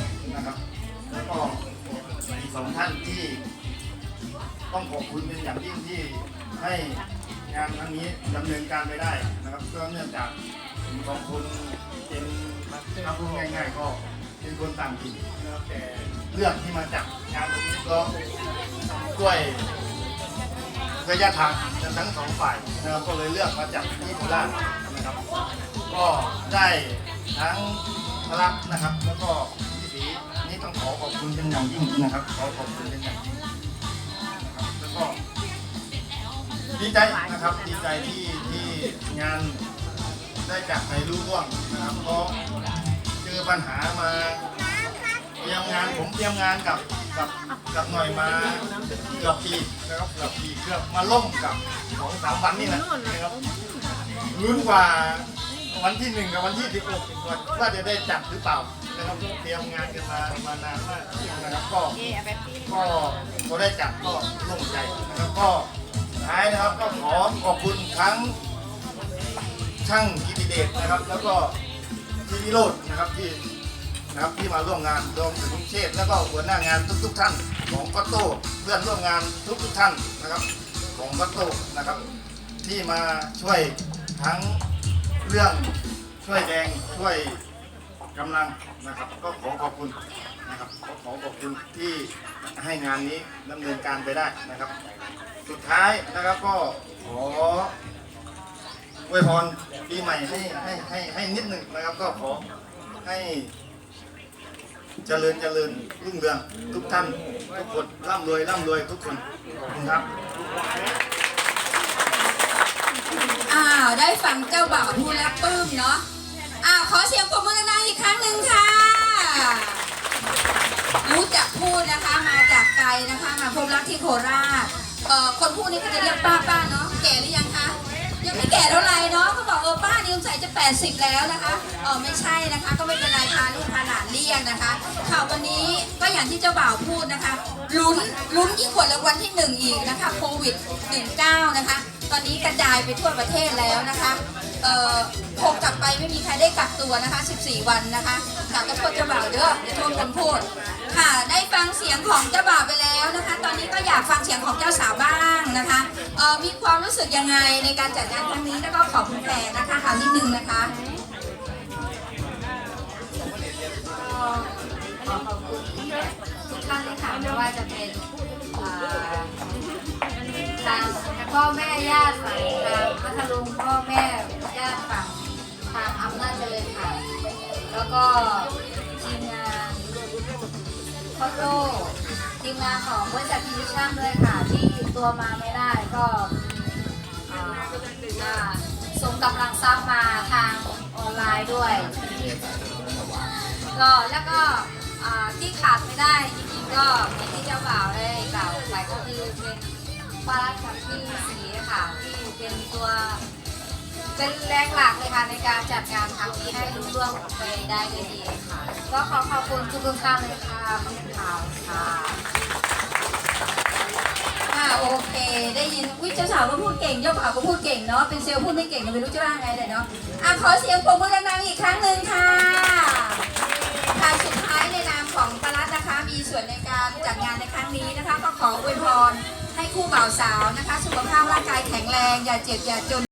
น่อยนะครับ แล้วก็อีกสองท่านที่ ต้องขอบคุณเป็นอย่างยิ่งที่ให้งานครั้งนี้ดำเนินการไปได้นะครับก็เนื่องจากผมสองคนเป็นถ้าพูดง่ายๆก็เป็นคนต่างถิ่นนะครับแต่เรื่องที่มาจากงานตรงนี้ก็ด้วยระยะทางทั้งสองฝ่ายนะครับก็เลยเลือกมาจากที่โคราชนะครับ ก็ได้ทั้งพลักนะครับแล้วก็ ต้องขอขอบคุณเป็นอย่างยิ่งนะครับ ขอขอบคุณเป็นอย่างยิ่งนะครับแล้วก็ดีใจนะครับดีใจที่ที่งานได้จากไปรู้ร่วงนะครับเพราะเจอปัญหามาเตรียมงานผมเตรียมงานกับกับกับหน่อยมาเกือบปีนะครับเกือบปีเกือบมาล่มกับของสามวันนี่นะนะครับลุ้นกว่า วันที่หนึ่งกับวันที่สิบหกว่าจะได้จัดหรือเปล่านะครับเตรียมงานกันมามานานมากนะครับก็ก็พอได้จัดก็โล่งใจนะครับก็ท้ายนะครับก็ขอขอบคุณทั้งช่างกิติเดชนะครับ แล้วก็พี่วิโรจน์นะครับที่นะครับที่มาร่วมงานรวมถึงลุงเชษแล้วก็หัวหน้างานทุก ๆ ท่านของก็โต้เพื่อนร่วมงานทุกๆท่านนะครับ ของก็โต้นะครับ ที่มาช่วยทั้ง เรื่องช่วยแดงช่วยกำลังนะครับ ก็ขอขอบคุณนะครับก็ขอขอบคุณที่ให้งานนี้ดำเนินการไปได้นะครับ สุดท้ายนะครับก็ขออวยพรปีใหม่ให้ให้ให้ให้นิดหนึ่งนะครับ ก็ขอให้เจริญเจริญรุ่งเรืองทุกท่านทุกคนร่ำรวยร่ำรวยทุกคนขอบคุณครับ อ้าวได้ ฟังเจ้าบ่าวพูดแล้วปลื้มเนาะอ้าขอเสียงปรบมือดังๆอีกครั้งหนึ่งค่ะ รู้จักพูดนะคะมาจากไกลนะคะมาพบรักที่โคราชเอ่อคนพูดนี่ก็จะเรียกป้าป้าเนาะแก่หรือยังคะยังไม่แก่เท่าไหร่เนาะเขาบอกเออป้านี่สงสัยจะ 80 แล้วนะคะเออไม่ใช่นะคะ ก็ไม่เป็นไรพาลูกพาหลานเลี่ยงนะคะข่าววันนี้ก็อย่างที่เจ้าบ่าวพูดนะคะลุ้นลุ้นยิ่งกว่ารางวัลที่หนึ่งอีกนะคะโควิด 19 นะคะ ตอนนี้กระจายไปทั่วประเทศแล้วนะคะเอ่อคงกลับไปไม่มีใครได้กักตัวนะคะ 14 วันนะคะกากระโทษเจ้าบ่าวเด้ออย่าโทษคนพูด ค่ะ ได้ฟังเสียงของเจ้าบ่าวไปแล้วนะคะ ตอนนี้ก็อยากฟังเสียงของเจ้าสาวบ้างนะคะเอ่อมีความรู้สึกยังไงในการจัดงานครั้งนี้แล้วก็ขอบคุณแฟนนะคะข่าวนิดนึงนะคะขอบคุณทุกท่านเลยค่ะไม่ว่าจะเป็น ทางพ่อแม่ญาติฝั่งทางพัทลุงพ่อแม่ญาติฝั่งทางอำนาจเจริญค่ะ แล้วก็ทีมงานพ่อโตทีมงานของบริษัททีวิชั่นด้วยค่ะ ที่ตัวมาไม่ได้ก็อ่าส่งกำลังทรัพย์มาทางออนไลน์ด้วยก็แล้วก็อ่าที่ขาดไม่ได้จริงๆก็ที่เจ้าบ่าวได้กล่าวไปก็คือเป็น ปลาร้ากับพี่สีค่ะ ที่เป็นตัวเป็นแรงหลักเลยค่ะในการจัดงานครั้งนี้ให้รุ่งเรืองไปได้ด้วยดีค่ะ ก็ขอขอบคุณทุกๆท่านเลยค่ะขอบคุณข่าวค่ะอ่าโอเค ได้ยินวิเจ้าสาวก็พูดเก่งเจ้าบ่าวก็พูดเก่งเนาะเป็นเซลล์พูดไม่เก่งก็ไม่รู้จะว่าไงเลยเนาะอะขอเสียงปรบมือดังๆอีกครั้งหนึ่งค่ะค่ะสุดท้ายในนามของปารัตนะคะมีส่วนในการจัดงานในครั้งนี้นะคะ ก็ขออวยพราวสาวนะคะ สุขภาพร่างกายแข็งแรง อย่าเจ็บอย่าจน